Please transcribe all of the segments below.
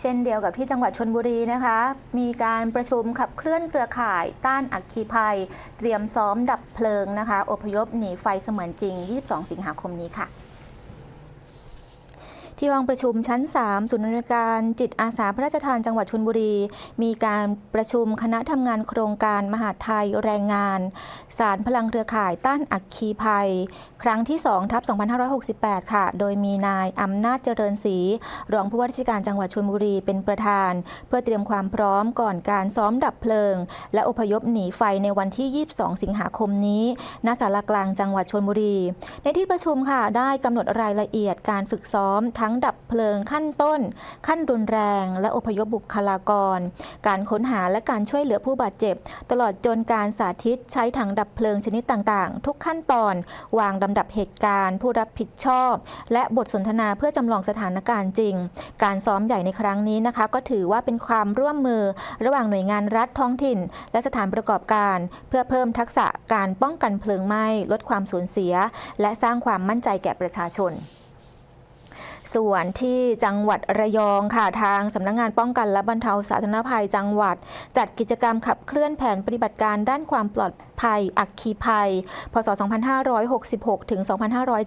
เช่นเดียวกับที่จังหวัดชนบุรีนะคะ มีการประชุมขับเคลื่อนเครือข่ายต้านอัคคีภัย เตรียมซ้อมดับเพลิงนะคะ อพยพหนีไฟเสมือนจริง 22 สิงหาคมนี้ค่ะ ที่ห้องประชุมชั้น 3 ศูนย์บริการจิตอาสาพระราชทานจังหวัดชลบุรี มีการประชุมคณะทำงานโครงการมหาดไทยแรงงาน สารพลังเครือข่ายต้านอัคคีภัย ครั้งที่2ทับ2568 ค่ะ โดยมีนายอำนาจเจริญศรีรองผู้ว่าราชการจังหวัดชลบุรีเป็นประธาน เพื่อเตรียมความพร้อมก่อนการซ้อมดับเพลิง และอพยพหนีไฟในวันที่ 22 สิงหาคมนี้ณศาลากลางจังหวัดชลบุรี ในที่ประชุมค่ะได้กำหนดรายละเอียดการฝึกซ้อมทงดับเพลิงขั้นต้น ขั้นรุนแรง และอพยพบุคลากร การค้นหาและการช่วยเหลือผู้บาดเจ็บ ตลอดจนการสาธิตใช้ถังดับเพลิงชนิดต่างๆ ทุกขั้นตอน วางลำดับเหตุการณ์ ผู้รับผิดชอบ และบทสนทนาเพื่อจำลองสถานการณ์จริง การซ้อมใหญ่ในครั้งนี้นะคะ ก็ถือว่าเป็นความร่วมมือระหว่างหน่วยงานรัฐท้องถิ่น และสถานประกอบการ เพื่อเพิ่มทักษะการป้องกันเพลิงไหม้ลดความสูญเสีย และสร้างความมั่นใจแก่ประชาชน ส่วนที่จังหวัดระยองค่ะทางสำนักงงานป้องกันและบรรเทาสาธารณภัยจังหวัด จัดกิจกรรมขับเคลื่อนแผนปฏิบัติการด้านความปลอดภัย อัคคีภัย พศ 2566 ถึง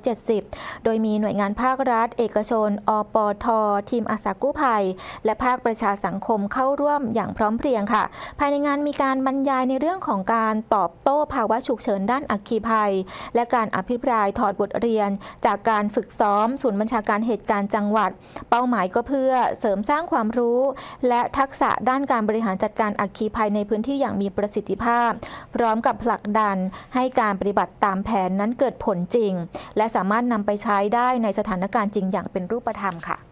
2570 โดยมีหน่วยงานภาครัฐ เอกชน อปท ทีมอาสากู้ภัย และภาคประชาสังคมเข้าร่วมอย่างพร้อมเพรียงค่ะ ภายในงานมีการบรรยายในเรื่องของการตอบโต้ภาวะฉุกเฉินด้านอัคคีภัย และการอภิปรายถอดบทเรียน จากการฝึกซ้อมศูนย์บัญชาการเหตุการจังหวัด เป้าหมายก็เพื่อเสริมสร้างความรู้ และทักษะด้านการบริหารจัดการอัคคีภัยในพื้นที่อย่างมีประสิทธิภาพ พร้อมกับผลักดันให้การปฏิบัติตามแผนนั้นเกิดผลจริง และสามารถนำไปใช้ได้ในสถานการณ์จริงอย่างเป็นรูปธรรมค่ะ